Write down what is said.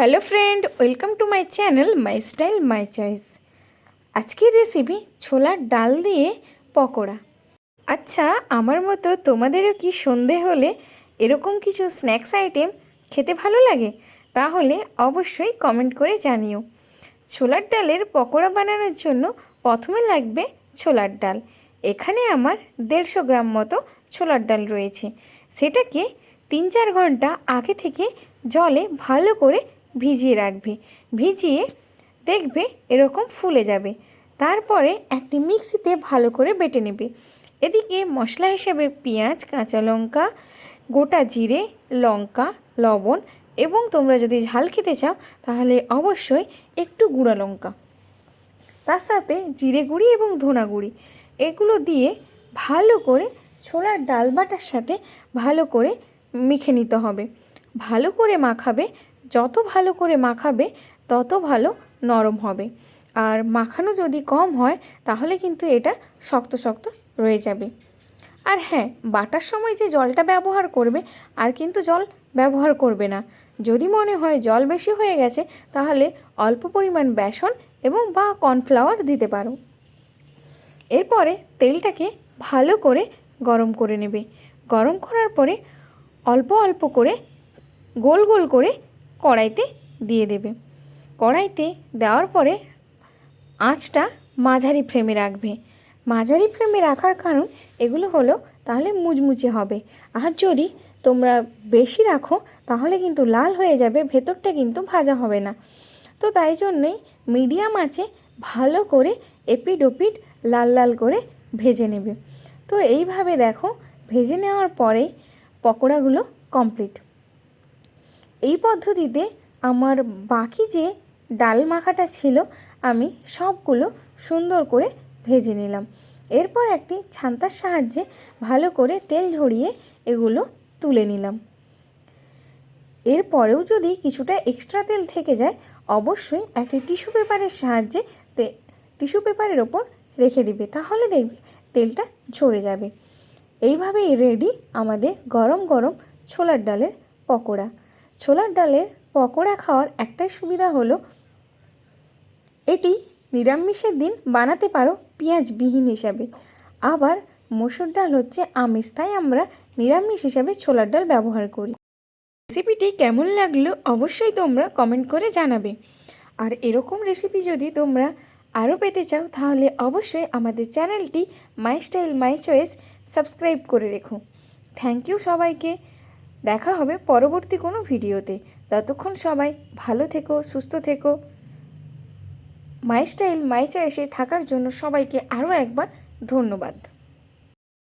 Hello friend, welcome to my channel, my style, my choice. আজকের recipe ছোলার ডাল দিয়ে পকোড়া। আচ্ছা আমার মতো তোমাদেরও কি সন্ধে হলে এরকম কিছু স্ন্যাক্স আইটেম খেতে ভালো লাগে? তাহলে অবশ্যই কমেন্ট করে জানিও। ছোলার ডালের পকোড়া বানানোর জন্য প্রথমে লাগবে ছোলার ডাল। এখানে আমার দেড়শো গ্রাম মতো ছোলার ডাল রয়েছে। সেটাকে তিন চার ঘণ্টা আগে থেকে জলে ভালো করে ভিজিয়ে রাখবে। ভিজিয়ে দেখবে এরকম ফুলে যাবে। তারপরে একটি মিক্সিতে ভালো করে বেটে নেবে। এদিকে মশলা হিসেবে পেঁয়াজ, কাঁচা লঙ্কা, গোটা জিরে, লঙ্কা, লবণ এবং তোমরা যদি ঝাল খেতে চাও তাহলে অবশ্যই একটু গুঁড়া লঙ্কা। তার সাথে জিরে গুঁড়ি এবং ধনা গুঁড়ি। এগুলো দিয়ে ভালো করে ছোলার ডাল বাটার সাথে ভালো করে মেখে নিতে হবে। ভালো করে মাখাবে যত ভালো করে মাখাবে, তত ভালো নরম হবে। আর মাখানো যদি কম হয়, তাহলে কিন্তু এটা শক্ত শক্ত রয়ে যাবে। আর হ্যাঁ বাটার সময় যে জলটা ব্যবহার করবে, আর কিন্তু জল ব্যবহার করবে না। যদি মনে হয় জল বেশি হয়ে গেছে, তাহলে অল্প পরিমাণ বেসন এবং বা কর্নফ্লাওয়ার দিতে পারো। এরপরে তেলটাকে ভালো করে গরম করে নেবে। গরম করার পরে অল্প অল্প করে গোল গোল করে কড়াইতে দিয়ে দেবে। কড়াইতে দেওয়ার পরে আঁচটা মাঝারি ফ্রেমে রাখবে। মাঝারি ফ্রেমে রাখার কারণ এগুলো হলো তাহলে মুচমুচে হবে। আর যদি তোমরা বেশি রাখো, তাহলে কিন্তু লাল হয়ে যাবে, ভেতরটা কিন্তু ভাজা হবে না। তো তাই জন্যই মিডিয়াম আছে ভালো করে এপিড ওপিড লাল লাল করে ভেজে নেবে। তো এইভাবে দেখো, ভেজে নেওয়ার পরে পকোড়াগুলো কমপ্লিট এই পদ্ধতিতে আমার বাকি যে ডাল মাখাটা ছিল, আমি সবগুলো সুন্দর করে ভেজে নিলাম। এরপর একটি ছান্তার সাহায্যে ভালো করে তেল ঝরিয়ে এগুলো তুলে নিলাম। এরপরেও যদি কিছুটা এক্সট্রা তেল থেকে যায়, অবশ্যই একটি টিস্যু পেপারের সাহায্যে টিস্যু পেপারের ওপর রেখে দিবে, তাহলে দেখবে তেলটা ঝরে যাবে। এইভাবেই রেডি আমাদের গরম গরম ছোলার ডালের পকোড়া। ছোলার ডালের পকোড়া খাওয়ার একটাই সুবিধা হলো, এটি নিরামিষের দিন বানাতে পারো পেঁয়াজবিহীন হিসাবে। আবার মসুর ডাল হচ্ছে আমিষ, তাই আমরা নিরামিষ হিসাবে ছোলার ডাল ব্যবহার করি। রেসিপিটি কেমন লাগল অবশ্যই তোমরা কমেন্ট করে জানাবে। আর এরকম রেসিপি যদি তোমরা আরও পেতে চাও, তাহলে অবশ্যই আমাদের চ্যানেলটি my style my choice subscribe করে রেখো। থ্যাংক ইউ সবাইকে। দেখা হবে পরবর্তী কোনো ভিডিওতে। ততক্ষণ সবাই ভালো থেকো, সুস্থ থেকো। মাই স্টাইল, মাই চয়েসে থাকার জন্য সবাইকে আরও একবার ধন্যবাদ।